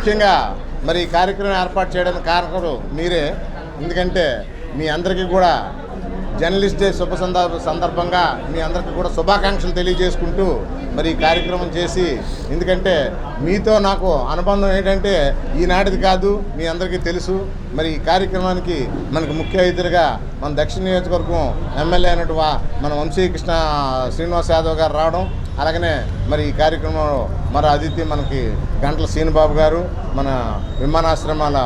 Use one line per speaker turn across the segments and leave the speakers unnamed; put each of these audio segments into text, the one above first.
ముఖ్యంగా మరి ఈ కార్యక్రమం ఏర్పాటు చేయడానికి కారణకుడు మీరే. ఎందుకంటే మీ అందరికీ కూడా జర్నలిస్ట్ డే శుభ సందర్భ సందర్భంగా మీ అందరికీ కూడా శుభాకాంక్షలు తెలియజేసుకుంటూ మరి ఈ కార్యక్రమం చేసి ఎందుకంటే మీతో నాకు అనుబంధం ఏంటంటే ఈనాటిది కాదు మీ అందరికీ తెలుసు. మరి ఈ కార్యక్రమానికి మనకు ముఖ్య అతిథిగా మన దక్షిణ నియోజకవర్గం ఎమ్మెల్యే అయినట్టు మన వంశీకృష్ణ శ్రీనివాస్ యాదవ్ గారు రావడం అలాగనే మరి ఈ కార్యక్రమంలో మరి అతిథి మనకి గంటల శ్రీనుబాబు గారు మన విమానాశ్రమాల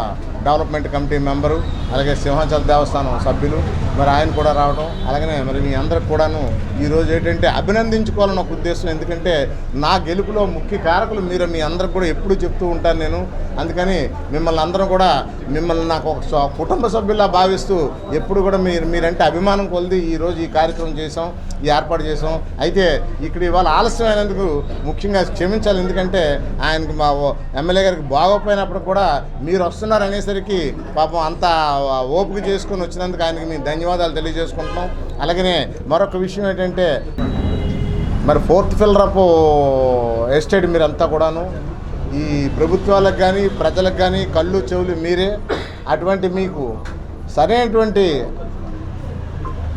డెవలప్మెంట్ కమిటీ మెంబరు అలాగే సింహాచల దేవస్థానం సభ్యులు మరి ఆయన కూడా రావడం. అలాగనే మరి మీ అందరికి కూడాను ఈరోజు ఏంటంటే అభినందించుకోవాలని ఒక ఉద్దేశం. ఎందుకంటే నా గెలుపులో ముఖ్య కారకులు మీరు మీ అందరికి కూడా ఎప్పుడూ చెప్తూ ఉంటాను నేను. అందుకని మిమ్మల్ని అందరం కూడా మిమ్మల్ని నాకు ఒక స- కుటుంబ సభ్యులా భావిస్తూ ఎప్పుడు కూడా మీరు మీరంటే అభిమానం కొలిది ఈరోజు ఈ కార్యక్రమం చేసాం ఈ ఏర్పాటు చేసాం అయితే ఇక్కడ ఇవాళ ఆలస్యమైనందుకు ముఖ్యంగా క్షమించాలి. ఎందుకంటే ఆయనకి మా ఓ- ఎమ్మెల్యే గారికి బాగోపోయినప్పుడు కూడా మీరు వస్తున్నారు అనేసరికి పాపం అంత ఓపిక చేసుకుని వచ్చినందుకు ఆయనకి మీ ధన్యవాదాలు. తెలియజేసుకుంటున్నాం. అలాగనే మరొక విషయం ఏంటంటే మరి ఫోర్త్ ఫిల్లరప్ ఎస్టేట్ మీరంతా కూడాను ఈ ప్రభుత్వాలకు కానీ ప్రజలకు కానీ కళ్ళు చెవులు మీరే. అటువంటి మీకు సరైనటువంటి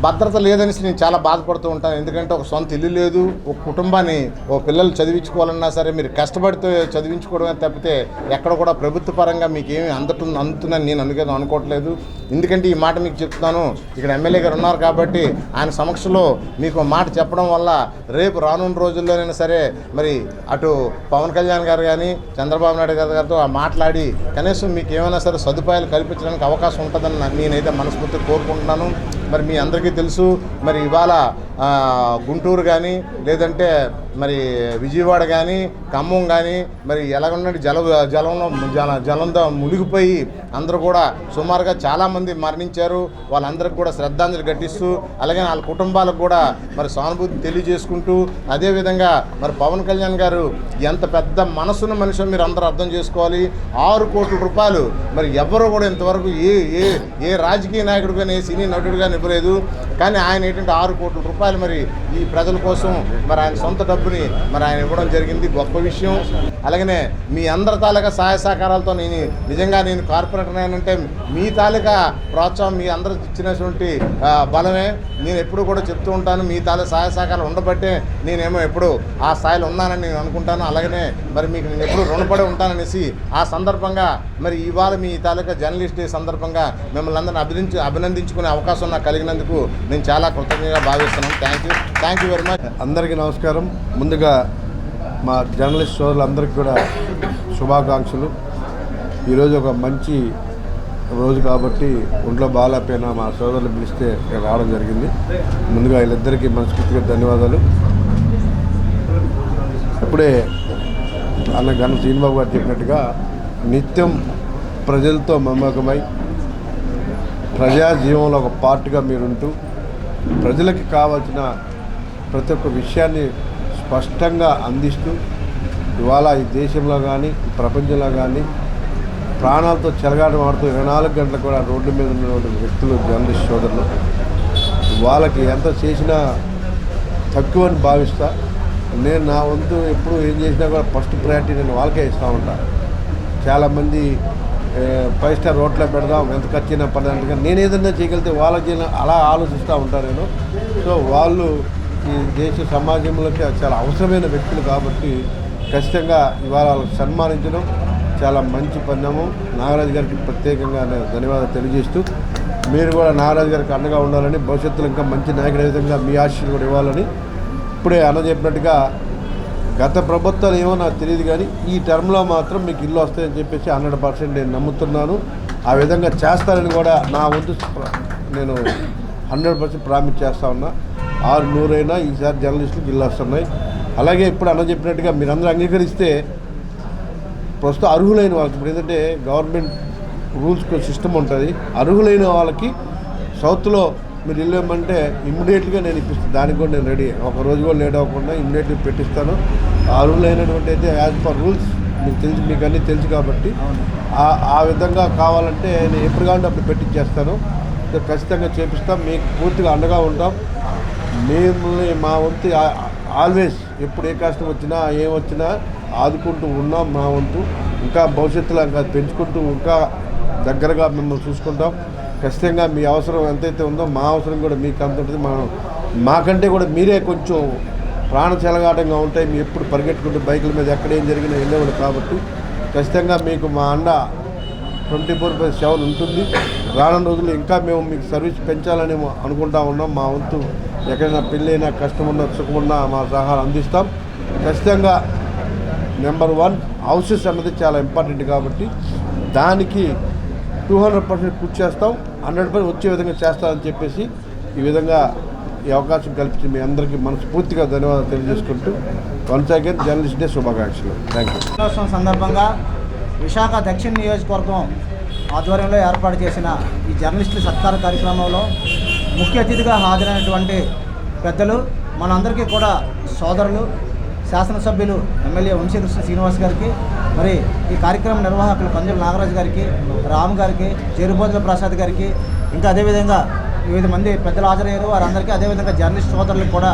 భద్రత లేదని నేను చాలా బాధపడుతూ ఉంటాను. ఎందుకంటే ఒక సొంత ఇల్లు లేదు ఒక కుటుంబాన్ని ఓ పిల్లలు చదివించుకోవాలన్నా సరే మీరు కష్టపడితే చదివించుకోవడమే తప్పితే ఎక్కడ కూడా ప్రభుత్వ పరంగా మీకు ఏమి అందుతుంది అందుతుందని నేను అందుకే అనుకోవట్లేదు. ఎందుకంటే ఈ మాట మీకు చెప్తున్నాను. ఇక్కడ ఎమ్మెల్యే గారు ఉన్నారు కాబట్టి ఆయన సమక్షంలో మీకు మాట చెప్పడం వల్ల రేపు రానున్న రోజుల్లోనైనా సరే మరి అటు పవన్ కళ్యాణ్ గారు కానీ చంద్రబాబు నాయుడు గారు గారితో మాట్లాడి కనీసం మీకు ఏమైనా సరే సదుపాయాలు కల్పించడానికి అవకాశం ఉంటుందని నేనైతే మనస్ఫూర్తిగా కోరుకుంటున్నాను. మరి మీ అందరికీ తెలుసు. మరి ఇవాళ గుంటూరు కానీ లేదంటే మరి విజయవాడ కానీ ఖమ్మం కానీ మరి ఎలాగున్నట్టు జల జలంలో జల జలంతో మునిగిపోయి అందరూ కూడా సుమారుగా చాలామంది మరణించారు. వాళ్ళందరికీ కూడా శ్రద్ధాంజలి ఘటిస్తూ అలాగే వాళ్ళ కుటుంబాలకు కూడా మరి సానుభూతి తెలియజేసుకుంటూ అదేవిధంగా మరి పవన్ కళ్యాణ్ గారు ఎంత పెద్ద మనసున్న మనిషి మీరు అందరూ అర్థం చేసుకోవాలి. ఆరు కోట్ల రూపాయలు మరి ఎవరు కూడా ఇంతవరకు ఏ ఏ ఏ రాజకీయ నాయకుడు కానీ ఏ సినీ నటుడు కానీ ఇవ్వలేదు. కానీ ఆయన ఏంటంటే ఆరు కోట్ల రూపాయలు మరి ఈ ప్రజల కోసం మరి ఆయన సొంత పిలుపుని మరి ఆయన ఇవ్వడం జరిగింది. గొప్ప విషయం. అలాగనే మీ అందరి తాలూకా సహాయ సహకారాలతో నేను నిజంగా నేను కార్పొరేటర్ అయినంటే మీ తాలూకా ప్రోత్సాహం మీ అందరూ ఇచ్చినటువంటి బలమే. నేను ఎప్పుడు కూడా చెప్తూ ఉంటాను మీ తాలూకా సహాయ సహకారాలు ఉండబట్టే నేనేమో ఎప్పుడు ఆ స్థాయిలో ఉన్నానని నేను అనుకుంటాను. అలాగనే మరి మీకు నేను ఎప్పుడు రుణపడి ఉంటాననేసి ఆ సందర్భంగా మరి ఇవాళ మీ తాలూకా జర్నలిస్ట్ డే సందర్భంగా మిమ్మల్ని అందరిని అభినంది అభినందించుకునే అవకాశం నాకు కలిగినందుకు నేను చాలా కృతజ్ఞతగా భావిస్తున్నాను. Thank you thank you very much.
అందరికీ నమస్కారం. ముందుగా మా జర్నలిస్ట్ సోదరులందరికీ కూడా శుభాకాంక్షలు. ఈరోజు ఒక మంచి రోజు కాబట్టి ఒంట్లో బాగాలేకపోయినా మా సోదరులు పిలిస్తే ఇక్కడ రావడం జరిగింది. ముందుగా వీళ్ళిద్దరికీ మనస్ఫూర్తిగా ధన్యవాదాలు. ఇప్పుడే అన్న గణ శ్రీనిబాబు గారు చెప్పినట్టుగా నిత్యం ప్రజలతో మమ్మకమై ప్రజా జీవంలో ఒక పార్ట్గా మీరుంటూ ప్రజలకి కావాల్సిన ప్రతి ఒక్క విషయాన్ని స్పష్టంగా అందిస్తూ ఇవాళ ఈ దేశంలో కానీ ఈ ప్రపంచంలో కానీ ప్రాణాలతో చెలగాటమాడుతూ ఇరవై నాలుగు గంటలు కూడా రోడ్డు మీద ఉన్నటువంటి వ్యక్తులు జర్నలిస్ట్ సోదరులు వాళ్ళకి ఎంత చేసినా తక్కువని భావిస్తా. నేను నా వంతు ఎప్పుడు ఏం చేసినా కూడా ఫస్ట్ ప్రయారిటీ నేను వాళ్ళకే ఇస్తూ ఉంటాను చాలామంది ఫైవ్ స్టార్ రోడ్లో పెడదాం ఎంత ఖర్చు అయినా పడదాం నేను ఏదైనా చేయగలిగితే వాళ్ళకి అలా ఆలోచిస్తూ ఉంటాను నేను. సో వాళ్ళు ఈ దేశ సమాజంలోకి చాలా అవసరమైన వ్యక్తులు కాబట్టి ఖచ్చితంగా ఇవాళ సన్మానించడం చాలా మంచి పరిణామం నాగరాజు గారికి ప్రత్యేకంగా ధన్యవాదాలు తెలియజేస్తూ మీరు కూడా నాగరాజు గారికి అండగా ఉండాలని భవిష్యత్తులో ఇంకా మంచి నాయకుడి విధంగా మీ ఆశీస్సులు కూడా ఇవ్వాలని ఇప్పుడే అన్న చెప్పినట్టుగా గత ప్రభుత్వాలు ఏమో నాకు తెలియదు కానీ ఈ టర్మ్లో మాత్రం మీకు ఇల్లు వస్తాయని చెప్పేసి హండ్రెడ్ పర్సెంట్ నేను నమ్ముతున్నాను. ఆ విధంగా చేస్తానని కూడా నా వంతు నేను హండ్రెడ్ పర్సెంట్ ప్రామిస్ చేస్తా ఉన్నా. ఆరు నూరైనా ఈసారి జర్నలిస్టులకు ఇల్లు వస్తున్నాయి అలాగే ఇప్పుడు అన్న చెప్పినట్టుగా మీరందరూ అంగీకరిస్తే ప్రస్తుతం అర్హులైన వాళ్ళకి ఇప్పుడు ఏంటంటే గవర్నమెంట్ రూల్స్ సిస్టమ్ ఉంటుంది. అర్హులైన వాళ్ళకి సౌత్లో మీరు ఇల్లు ఇవ్వమంటే ఇమ్మీడియట్గా నేను ఇప్పిస్తాను దానికి కూడా నేను రెడీ. ఒక రోజు కూడా లేట్ అవ్వకుండా ఇమ్మీడియట్గా పెట్టిస్తాను. అర్హులైనటువంటి అయితే యాజ్ పర్ రూల్స్ మీకు తెలిసి మీకు అన్నీ తెలుసు కాబట్టి ఆ- విధంగా కావాలంటే నేను ఎప్పుడు కావాలంటే అప్పుడు పెట్టించేస్తాను ఖచ్చితంగా చేపిస్తాం. మీకు పూర్తిగా అండగా ఉంటాం. మిమ్మల్ని మా వంతు ఆల్వేస్ ఎప్పుడు ఏ కష్టం వచ్చినా ఏం వచ్చినా ఆదుకుంటూ ఉన్నాం మా వంతు. ఇంకా భవిష్యత్తులో ఇంకా పెంచుకుంటూ ఇంకా దగ్గరగా మిమ్మల్ని చూసుకుంటాం. ఖచ్చితంగా మీ అవసరం ఎంతైతే ఉందో మా అవసరం కూడా మీకు అంత ఉంటుంది మనం మాకంటే కూడా మీరే కొంచెం ప్రాణ చెలగాటంగా ఉంటాయి. మీ ఎప్పుడు పరిగెట్టుకుంటూ బైకుల మీద ఎక్కడ ఏం జరిగినా వెళ్ళేవాడు కాబట్టి ఖచ్చితంగా మీకు మా అండ ట్వంటీ ఫోర్ బై సెవెన్ ఉంటుంది. రానున్న రోజుల్లో ఇంకా మేము మీకు సర్వీస్ పెంచాలని అనుకుంటా ఉన్నాం. మా వంతు ఎక్కడైనా పెళ్ళైనా కష్టం ఉన్నా సుఖం ఉన్నా మా సహాయం అందిస్తాం. ఖచ్చితంగా నెంబర్ వన్ హౌసెస్ అన్నది చాలా ఇంపార్టెంట్ కాబట్టి దానికి టూ హండ్రెడ్ పర్సెంట్ కృషి చేస్తాం. హండ్రెడ్ పర్సెంట్ వచ్చే విధంగా చేస్తామని చెప్పేసి ఈ విధంగా ఈ అవకాశం కల్పించి మీ అందరికీ మనస్ఫూర్తిగా ధన్యవాదాలు తెలియజేసుకుంటూ వన్స్ అగైన్ జర్నలిస్ట్ డే శుభాకాంక్షలు. థ్యాంక్ యూ
సందర్భంగా విశాఖ దక్షిణ నియోజకవర్గం ఆధ్వర్యంలో ఏర్పాటు చేసిన ఈ జర్నలిస్టుల సత్కార కార్యక్రమంలో ముఖ్య అతిథిగా హాజరైనటువంటి పెద్దలు మనందరికీ కూడా సోదరులు శాసనసభ్యులు ఎమ్మెల్యే వంశీకృష్ణ శ్రీనివాస్ గారికి మరి ఈ కార్యక్రమ నిర్వాహకులు పంజుల నాగరాజు గారికి రామ్ గారికి చేరుబోతుల ప్రసాద్ గారికి ఇంకా అదేవిధంగా వివిధ మంది పెద్దలు హాజరయ్యారు. వారందరికీ అదేవిధంగా జర్నలిస్ట్ సోదరులకు కూడా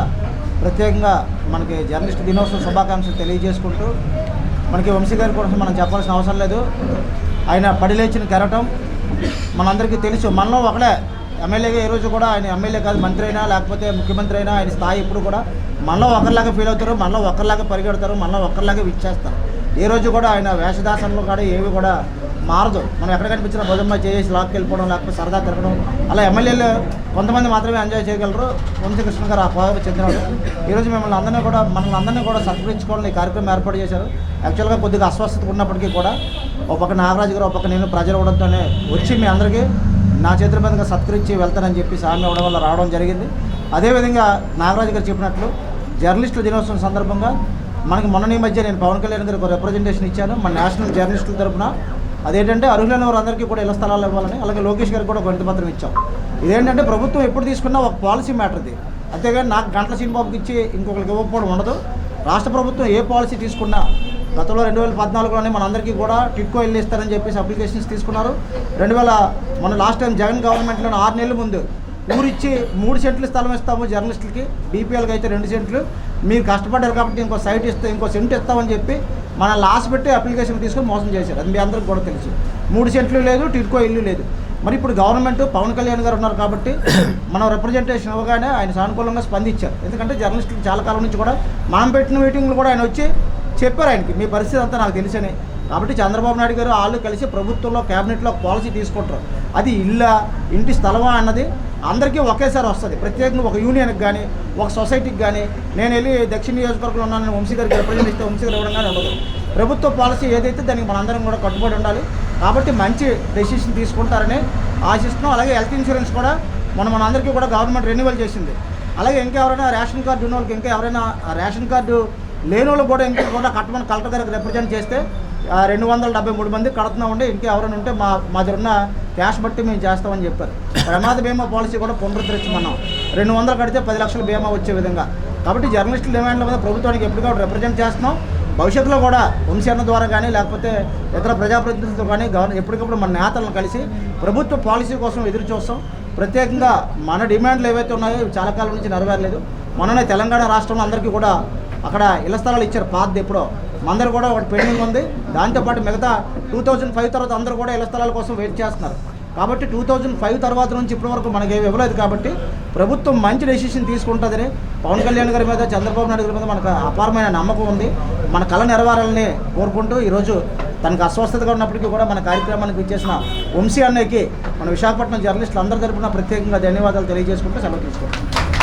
ప్రత్యేకంగా మనకి జర్నలిస్ట్ దినోత్సవ శుభాకాంక్షలు తెలియజేసుకుంటూ మనకి వంశీ గారి కోసం మనం చెప్పాల్సిన అవసరం లేదు. ఆయన పడిలేచిన కెరటం మనందరికీ తెలుసు. మనలో ఒకడే ఎమ్మెల్యేగా ఈరోజు రోజు కూడా ఆయన ఎమ్మెల్యే కాదు మంత్రి అయినా లేకపోతే ముఖ్యమంత్రి అయినా ఆయన స్థాయి ఇప్పుడు కూడా మనలో ఒకరిలాగా ఫీల్ అవుతారు మనలో ఒకరిలాగా పరిగెడతారు మనలో ఒకరిలాగా విచ్చేస్తారు. ఏ రోజు కూడా ఆయన వేషదాసనలో కూడా ఏవి కూడా మారదు. మనం ఎక్కడ కనిపించిన భుజమ్మ చేసి లాక్కి వెళ్ళిపోవడం లేకపోతే సరదా తిరగడం. అలా ఎమ్మెల్యేలు కొంతమంది మాత్రమే ఎంజాయ్ చేయగలరు. వంశకృష్ణ గారు ఆ కోవకు చెందినవాడు. ఈరోజు మిమ్మల్ని అందరినీ కూడా మనల్ని అందరినీ కూడా సత్కరించుకోవాలని ఈ కార్యక్రమం ఏర్పాటు చేశారు. యాక్చువల్గా కొద్దిగా అస్వస్థత ఉన్నప్పటికీ కూడా ఒక పక్క నాగరాజు గారు ఒక పక్క నేను ప్రజలు ఇవ్వడంతోనే వచ్చి మీ అందరికీ నా చేతుల మీదుగా సత్కరించి వెళ్తానని చెప్పి సామి ఇవ్వడం వల్ల రావడం జరిగింది. అదేవిధంగా నాగరాజు గారు చెప్పినట్లు జర్నలిస్టుల దినోత్సవం సందర్భంగా మనకి మొన్న ఈ మధ్య నేను పవన్ కళ్యాణ్ గారికి ఒక రిప్రజెంటేషన్ ఇచ్చాను. మన నేషనల్ జర్నలిస్టుల తరపున అదేంటంటే అర్హులైన వారందరికీ కూడా ఇళ్ళ స్థలాలు ఇవ్వాలని అలాగే లోకేష్ గారికి కూడా గణిత పత్రం ఇచ్చాం. ఇదేంటంటే ప్రభుత్వం ఎప్పుడు తీసుకున్నా ఒక పాలసీ మ్యాటర్ది అంతేగాని నాకు గంటల సీనిబాబుకి ఇచ్చి ఇంకొకరికి ఇవ్వకపోవడం ఉండదు. రాష్ట్ర ప్రభుత్వం ఏ పాలసీ తీసుకున్నా గతంలో రెండు వేల పద్నాలుగులోనే మనందరికీ కూడా టిట్కో ఇల్లు ఇస్తారని చెప్పేసి అప్లికేషన్స్ తీసుకున్నారు. రెండు వేల మన లాస్ట్ టైం జగన్ గవర్నమెంట్లో ఆరు నెలల ముందు ఊరిచ్చి మూడు సెంట్లు స్థలం ఇస్తాము జర్నలిస్టులకి బీపీఎల్కి అయితే రెండు సెంట్లు. మీరు కష్టపడ్డారు కాబట్టి ఇంకో సైట్ ఇస్తే ఇంకో సెంట్ ఇస్తామని చెప్పి మన లాస్ పెట్టి అప్లికేషన్ తీసుకొని మోసం చేశారు. అది మీ అందరికి కూడా తెలుసు. మూడు సెంట్లు లేదు టిట్కో ఇల్లు లేదు. మరి ఇప్పుడు గవర్నమెంట్ పవన్ కళ్యాణ్ గారు ఉన్నారు కాబట్టి మనం రిప్రజెంటేషన్ ఇవ్వగానే ఆయన సానుకూలంగా స్పందించారు. ఎందుకంటే జర్నలిస్టులు చాలా కాలం నుంచి కూడా మనం పెట్టిన మీటింగ్లు కూడా ఆయన వచ్చి చెప్పారు ఆయనకి. మీ పరిస్థితి అంతా నాకు తెలుసని. కాబట్టి చంద్రబాబు నాయుడు గారు వాళ్ళు కలిసి ప్రభుత్వంలో క్యాబినెట్లో పాలసీ తీసుకుంటారు. అది ఇల్లా ఇంటి స్థలమా అన్నది అందరికీ ఒకేసారి వస్తుంది. ప్రత్యేకంగా ఒక యూనియన్కి కానీ ఒక సొసైటీకి కానీ నేను వెళ్ళి దక్షిణ నియోజకవర్గంలో ఉన్నాను వంశీ గారికి రిప్రజెంట్ ఇస్తే వంశీ గారు ఇవ్వడం కానీ ఉండదు. ప్రభుత్వ పాలసీ ఏదైతే దానికి మనందరం కూడా కట్టుబడి ఉండాలి. కాబట్టి మంచి డెసిషన్ తీసుకుంటారని ఆశిస్తున్నాం. అలాగే హెల్త్ ఇన్సూరెన్స్ కూడా మనం మనందరికీ కూడా గవర్నమెంట్ రెన్యువల్ చేసింది. అలాగే ఇంకెవరైనా రేషన్ కార్డు ఉన్న వాళ్ళకి ఇంకా ఎవరైనా రేషన్ కార్డు లేని వాళ్ళు కూడా ఇంకా కూడా కట్టమని కలెక్టర్ గారికి రిప్రజెంట్ చేస్తే రెండు వందల డెబ్బై మూడు మంది కడుతున్నా ఉంటే ఇంకా ఎవరైనా ఉంటే మా మా దగ్గర ఉన్న క్యాష్ బట్టి మేము చేస్తామని చెప్పారు. ప్రమాద బీమా పాలసీ కూడా పునరుద్ధరించమన్నాం. రెండు వందలు కడితే పది లక్షల బీమా వచ్చే విధంగా. కాబట్టి జర్నలిస్టుల డిమాండ్ల మీద ప్రభుత్వానికి ఎప్పటికప్పుడు రిప్రజెంట్ చేస్తున్నాం. భవిష్యత్తులో కూడా వంశీరణ ద్వారా కానీ లేకపోతే ఇతర ప్రజాప్రతినిధులతో కానీ గవర్న ఎప్పటికప్పుడు మన నేతలను కలిసి ప్రభుత్వ పాలసీ కోసం ఎదురు చూస్తాం. ప్రత్యేకంగా మన డిమాండ్లు ఏవైతే ఉన్నాయో చాలా కాలం నుంచి నెరవేరలేదు. మొన్ననే తెలంగాణ రాష్ట్రంలో అందరికీ కూడా అక్కడ ఇళ్ళ స్థలాలు ఇచ్చారు. పాతది ఎప్పుడో. మందరు కూడా ఒకటి పెండింగ్ ఉంది. దాంతోపాటు మిగతా టూ థౌజండ్ ఫైవ్ తర్వాత అందరూ కూడా ఇళ్ళ స్థలాల కోసం వెయిట్ చేస్తున్నారు. కాబట్టి టూ థౌజండ్ ఫైవ్ తర్వాత నుంచి ఇప్పటి వరకు మనకి ఏమి ఇవ్వలేదు కాబట్టి ప్రభుత్వం మంచి డెసిషన్ తీసుకుంటుందని పవన్ కళ్యాణ్ గారి మీద చంద్రబాబు నాయుడు గారి మీద మనకు అపారమైన నమ్మకం ఉంది. మన కళ నెరవేరాలని కోరుకుంటూ ఈరోజు తనకు అస్వస్థతగా ఉన్నప్పటికీ కూడా మన కార్యక్రమానికి ఇచ్చేసిన వంశీ అన్నయ్యకి మన విశాఖపట్నం జర్నలిస్టులు అందరి తరపున ప్రత్యేకంగా ధన్యవాదాలు తెలియజేసుకుంటూ సెలవు తీసుకుంటాం